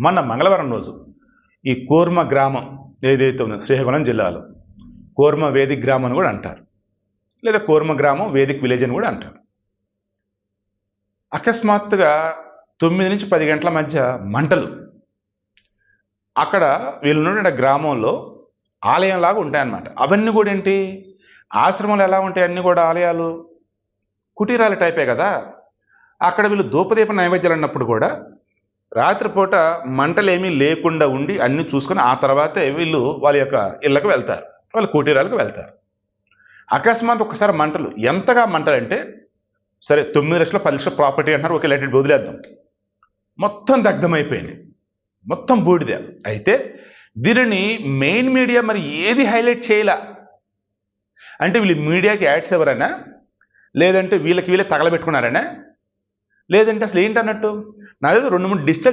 మొన్న మంగళవారం రోజు ఈ కూర్మ గ్రామం ఏదైతే ఉందో శ్రీకాకుళం జిల్లాలో కూర్మ వేదిక్ గ్రామం అని కూడా అంటారు. లేదా కూర్మ గ్రామం వేదిక్ విలేజ్ అని కూడా అంటారు. అకస్మాత్తుగా తొమ్మిది నుంచి పది గంటల మధ్య మంటలు. అక్కడ వీళ్ళున్న గ్రామంలో ఆలయంలాగా ఉంటాయన్నమాట. అవన్నీ కూడా ఏంటి? ఆశ్రమాలు ఎలా ఉంటాయి? అన్నీ కూడా ఆలయాలు కుటీరాల టైపే కదా? అక్కడ వీళ్ళు ధూపదీప నైవేద్యాలు అన్నప్పుడు కూడా రాత్రిపూట మంటలేమీ లేకుండా ఉండి అన్ని చూసుకొని ఆ తర్వాతే వీళ్ళు వాళ్ళ యొక్క ఇళ్ళకి వెళ్తారు. వాళ్ళ కుటీరాలకు వెళ్తారు. అకస్మాత్ ఒకసారి మంటలు ఎంతగా మంటలు అంటే సరే తొమ్మిది లక్షల పది లక్షల ప్రాపర్టీ అంటారు ఒక లెటర్ వదిలేద్దాం. మొత్తం దగ్ధమైపోయింది మొత్తం బూడిద. అయితే దీనిని మెయిన్ మీడియా మరి ఏది హైలైట్ చేయలే? అంటే వీళ్ళు మీడియాకి యాడ్స్ ఎవరైనా? లేదంటే వీళ్ళకి వీళ్ళే తగలబెట్టుకున్నారనే? లేదంటే అసలు ఏంటన్నట్టు நான் ஏதோ ரெண்டு மூணு டிஸ்ட்ரிக்ட்